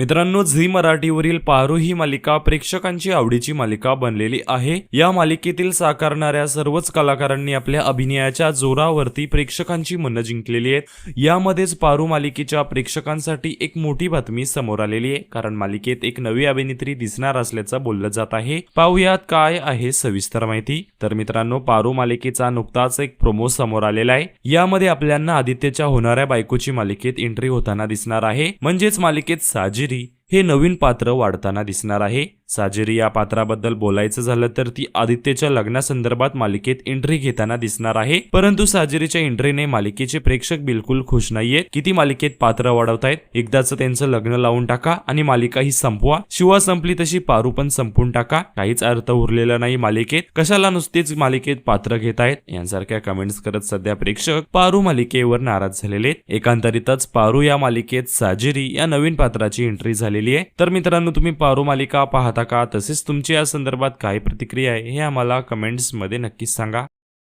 मित्रांनो झी मराठीवरील पारू ही मालिका प्रेक्षकांची आवडीची मालिका बनलेली आहे. या मालिकेतील साकारणाऱ्या सर्वच कलाकारांनी आपल्या अभिनयाच्या जोरावरती प्रेक्षकांची मनं जिंकलेली आहेत. यामध्येच पारू मालिकेच्या प्रेक्षकांसाठी एक मोठी बातमी समोर आलेली आहे. कारण मालिकेत एक नवी अभिनेत्री दिसणार असल्याचं बोललं जात आहे. पाहूयात काय आहे सविस्तर माहिती. तर मित्रांनो पारू मालिकेचा नुकताच एक प्रोमो समोर आलेला आहे. यामध्ये आपल्यांना आदित्यच्या होणाऱ्या बायकोची मालिकेत एंट्री होताना दिसणार आहे. म्हणजेच मालिकेत साजिद साजिरी हे नवीन पात्र वाढताना दिसणार आहे. साजेरी या पात्राबद्दल बोलायचं झालं तर ती आदित्यच्या लग्नासंदर्भात मालिकेत एंट्री घेताना दिसणार आहे. परंतु साजेरीच्या एंट्रीने मालिकेचे प्रेक्षक बिलकुल खुश नाहीये. किती मालिकेत पात्र वाढवतायत? एकदाच त्यांचं लग्न लावून टाका आणि मालिका ही संपवा. शिवा संपली तशी पारू पण संपून टाका. काहीच अर्थ उरलेला नाही मालिकेत. कशाला नुसतीच मालिकेत पात्र घेत आहेत यांसारख्या कमेंट्स करत सध्या प्रेक्षक पारू मालिकेवर नाराज झालेले एकांतरितच पारू या मालिकेत साजेरी या नवीन पात्राची एंट्री झालेली आहे. तर मित्रांनो तुम्ही पारू मालिका पाहता का? तसेच तुमची या संदर्भात काय प्रतिक्रिया आहे हे आम्हाला कमेंट्समध्ये नक्कीच सांगा.